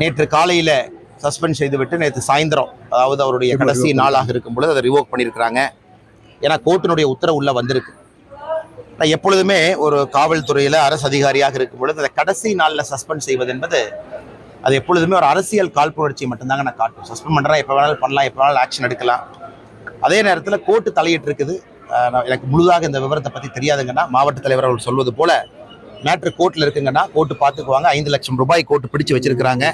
நேற்று காலையில் சஸ்பெண்ட் செய்துவிட்டு நேற்று சாயந்தரம் அதாவது அவருடைய கடைசி நாளாக இருக்கும் பொழுது அதை ரிவோக் பண்ணியிருக்கிறாங்க. ஏன்னா கோர்ட்டினுடைய உத்தரவு உள்ள வந்திருக்கு. நான் எப்பொழுதுமே ஒரு காவல்துறையில் அரசு அதிகாரியாக இருக்கும் பொழுது அதை கடைசி நாளில் சஸ்பெண்ட் செய்வது என்பது அது எப்பொழுதுமே ஒரு அரசியல் காழ்ப்புணர்ச்சியை மட்டும்தாங்க நான் காட்டும். சஸ்பெண்ட் பண்ணுறேன் எப்போ வேணாலும் பண்ணலாம் எப்போ வேணாலும் ஆக்ஷன் எடுக்கலாம். அதே நேரத்தில் கோர்ட்டு தலையிட்டு இருக்குது. அஹ் நான் எனக்கு முழுதாக இந்த விவரத்தை பற்றி தெரியாதுங்கன்னா மாவட்ட தலைவர் அவர்கள் சொல்வது போல மேட்ரு கோர்ட்டில் இருக்குங்கன்னா கோர்ட்டு பார்த்துக்குவாங்க. ஐந்து லட்சம் ரூபாய் கோர்ட்டு பிடிச்சு வச்சிருக்கிறாங்க.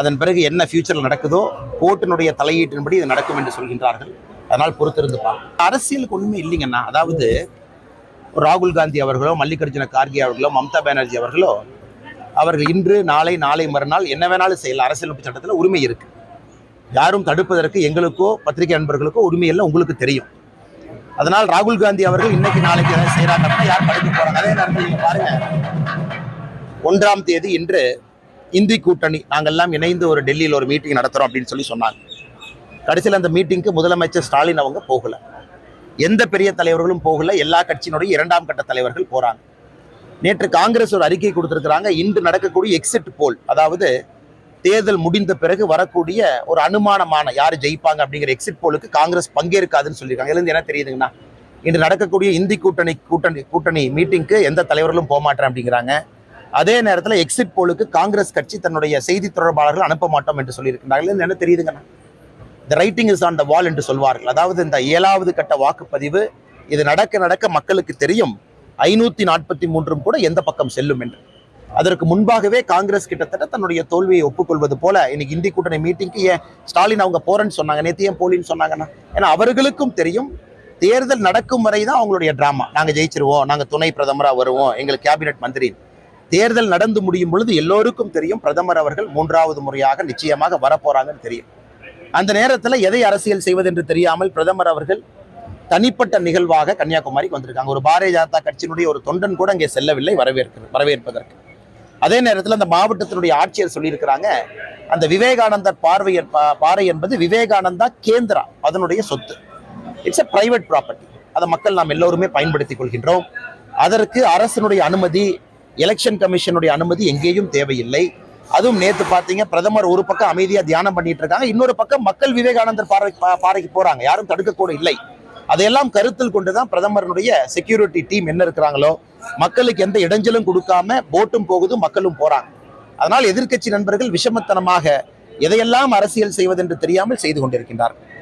அதன் பிறகு என்ன ஃபியூச்சரில் நடக்குதோ கோர்ட்டினுடைய தலையீட்டின்படி இது நடக்கும் என்று சொல்கின்றார்கள். அதனால் பொறுத்திருந்து பார்ப்போம் அரசியலுக்கு ஒன்றுமே இல்லைங்கண்ணா அதாவது ராகுல் காந்தி அவர்களோ மல்லிகார்ஜுன கார்கே அவர்களோ மம்தா பானர்ஜி அவர்களோ அவர்கள் இன்று நாளை நாளை மறுநாள் என்ன வேணாலும் செய்யலாம். அரசியலமைப்பு சட்டத்தில் உரிமை இருக்கு. யாரும் தடுப்பதற்கு எங்களுக்கோ பத்திரிகை நண்பர்களுக்கோ உரிமை இல்லை உங்களுக்கு தெரியும். அதனால் ராகுல் காந்தி அவர்கள் இன்னைக்கு நாளைக்கு ஏதாவது செய்யறாங்க அப்படின்னா யார் படிக்க போறாங்க. அதே நேரத்தில் நீங்கள் பாருங்க ஒன்றாம் தேதி இன்று இந்தி கூட்டணி நாங்கள்லாம் இணைந்து ஒரு டெல்லியில் ஒரு மீட்டிங் நடத்துகிறோம் அப்படின்னு சொல்லி சொன்னாங்க. கடைசியில் அந்த மீட்டிங்க்கு முதலமைச்சர் ஸ்டாலின் அவங்க போகல. எந்த பெரிய தலைவர்களும் போகல. எல்லா கட்சியினுடைய இரண்டாம் கட்ட தலைவர்கள் போகிறாங்க நேற்று காங்கிரஸ் ஒரு அறிக்கை கொடுத்துருக்குறாங்க. இன்று நடக்கக்கூடிய எக்ஸிட் போல் அதாவது தேர்தல் முடிந்த பிறகு வரக்கூடிய ஒரு அனுமானமான யார் ஜெயிப்பாங்க அப்படிங்கிற எக்ஸிட் போலுக்கு காங்கிரஸ் பங்கேற்காதுன்னு சொல்லியிருக்காங்க. இதுலேருந்து என்ன தெரியுதுங்கன்னா இன்று நடக்கக்கூடிய இந்தி கூட்டணி கூட்டணி கூட்டணி மீட்டிங்க்கு எந்த தலைவர்களும் போக மாட்டேன் அப்படிங்கிறாங்க. அதே நேரத்தில் எக்ஸிட் போலுக்கு காங்கிரஸ் கட்சி தன்னுடைய செய்தி தொடர்பாளர்கள் அனுப்ப மாட்டோம் என்று சொல்லியிருக்கிறார்கள். என்ன தெரியுதுங்கண்ணா the writing is on the wall என்று சொல்வார்கள். அதாவது இந்த ஏழாவது கட்ட வாக்குப்பதிவு இது நடக்க நடக்க மக்களுக்கு தெரியும். ஐநூற்றி நாற்பத்தி மூன்றும் கூட எந்த பக்கம் செல்லும் என்று. அதற்கு முன்பாகவே காங்கிரஸ் கிட்டத்தட்ட தன்னுடைய தோல்வியை ஒப்புக்கொள்வது போல இன்னைக்கு இந்தி கூட்டணி மீட்டிங்க்கு ஏன் ஸ்டாலின் அவங்க போறேன்னு சொன்னாங்க நேற்று ஏன் போலின்னு சொன்னாங்கன்னா? ஏன்னா அவர்களுக்கும் தெரியும் தேர்தல் நடக்கும் வரை தான் அவங்களுடைய டிராமா நாங்கள் ஜெயிச்சிருவோம் நாங்கள் துணை பிரதமராக வருவோம் எங்களுக்கு கேபினெட் மந்திரி தேர்தல் நடந்து முடியும் பொழுது எல்லோருக்கும் தெரியும் பிரதமர் அவர்கள் மூன்றாவது முறையாக நிச்சயமாக வரப்போறாங்கன்னு தெரியும். அந்த நேரத்தில் எதை அரசியல் செய்வது என்று தெரியாமல் பிரதமர் அவர்கள் தனிப்பட்ட நிகழ்வாக கன்னியாகுமரிக்கு வந்திருக்காங்க. ஒரு பாரதிய ஜனதா கட்சியினுடைய ஒரு தொண்டன் கூட அங்கே செல்லவில்லை வரவேற்க வரவேற்பதற்கு. அதே நேரத்தில் அந்த மாவட்டத்தினுடைய ஆட்சியர் சொல்லியிருக்கிறாங்க அந்த விவேகானந்தர் பார்வை என்ப- பாறை என்பது விவேகானந்தா கேந்திரா அதனுடைய சொத்து. இட்ஸ் எ பிரைவேட் ப்ராப்பர்ட்டி அதை மக்கள் நாம் எல்லோருமே பயன்படுத்திக் கொள்கின்றோம். அதற்கு அரசினுடைய அனுமதி எலெக்ஷன் கமிஷனுடைய அனுமதி எங்கேயும் தேவையில்லை. அதுவும் நேற்று பார்த்தீங்க பிரதமர் ஒரு பக்கம் அமைதியாக தியானம் பண்ணிட்டு இருக்காங்க இன்னொரு பக்கம் மக்கள் விவேகானந்தர் பாறை பா- பாறைக்கு போறாங்க. யாரும் தடுக்கக்கூட இல்லை. அதையெல்லாம் கருத்தில் கொண்டுதான் பிரதமருடைய செக்யூரிட்டி டீம் என்ன இருக்கிறாங்களோ மக்களுக்கு எந்த இடைஞ்சலும் கொடுக்காம போட்டும் போகுது மக்களும் போறாங்க. அதனால் எதிர்க்கட்சி நண்பர்கள் விஷமத்தனமாக எதையெல்லாம் அரசியல் செய்வதென்று தெரியாமல் செய்து கொண்டிருக்கின்றார்கள்.